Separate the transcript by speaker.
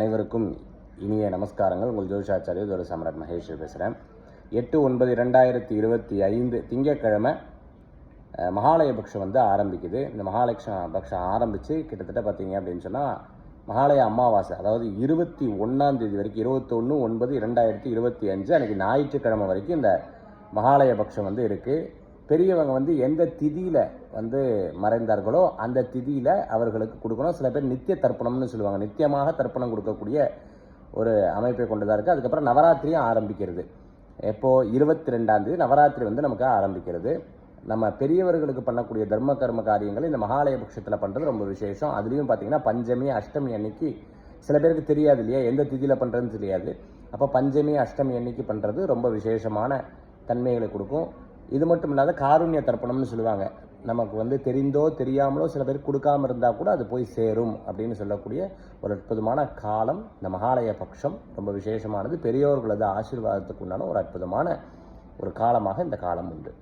Speaker 1: அனைவருக்கும் இனிய நமஸ்காரங்கள். உங்கள் ஜோதிஷாச்சாரிய ஜோதி சம்ராட் மகேஷ் பேசுகிறேன் எட்டு ஒன்பது இரண்டாயிரத்தி இருபத்தி ஐந்து திங்கக்கிழமை மகாலய பக்ஷம் வந்து ஆரம்பிக்குது. இந்த மகாலட்ச பக்ஷம் ஆரம்பித்து கிட்டத்தட்ட பார்த்தீங்க அப்படின்னு சொன்னால் மகாலய அமாவாசை அதாவது இருபத்தி ஒன்றாம் தேதி வரைக்கும் இருபத்தொன்று ஒன்பது இரண்டாயிரத்தி இருபத்தி அஞ்சு அன்றைக்கி ஞாயிற்றுக்கிழமை வரைக்கும் இந்த மகாலய பக்ஷம் வந்து இருக்குது பெரியவங்க வந்து எந்த திதியில் வந்து மறைந்தார்களோ அந்த திதியில் அவர்களுக்கு கொடுக்கணும். சில பேர் நித்திய தர்ப்பணம்னு சொல்லுவாங்க. நித்தியமாக தர்ப்பணம் கொடுக்கக்கூடிய ஒரு அமைப்பை கொண்டதாக இருக்குது அதுக்கப்புறம் நவராத்திரியும் ஆரம்பிக்கிறது. எப்போது இருபத்தி ரெண்டாந்தேதி நவராத்திரி வந்து நமக்கு ஆரம்பிக்கிறது. நம்ம பெரியவர்களுக்கு பண்ணக்கூடிய தர்ம கர்ம காரியங்கள் இந்த மகாலய பட்சத்தில் பண்ணுறது ரொம்ப விசேஷம். அதுலேயும் பார்த்தீங்கன்னா பஞ்சமி அஷ்டமி அன்னைக்கு சில பேருக்கு தெரியாது இல்லையா? எந்த திதியில் பண்ணுறதுன்னு தெரியாது. அப்போ பஞ்சமி அஷ்டமி அன்னைக்கு பண்ணுறது ரொம்ப விசேஷமான தன்மைகளை கொடுக்கும். இது மட்டும் இல்லாத காருண்ய தர்ப்பணம்னு சொல்லுவாங்க. நமக்கு வந்து தெரிந்தோ தெரியாமலோ சில பேர் கொடுக்காம இருந்தால் கூட அது போய் சேரும் அப்படின்னு சொல்லக்கூடிய ஒரு அற்புதமான காலம். இந்த மகாலய பட்சம் ரொம்ப விசேஷமானது. பெரியோர்களது ஆசீர்வாதத்துக்கு உண்டான ஒரு அற்புதமான ஒரு காலமாக இந்த காலம் உண்டு.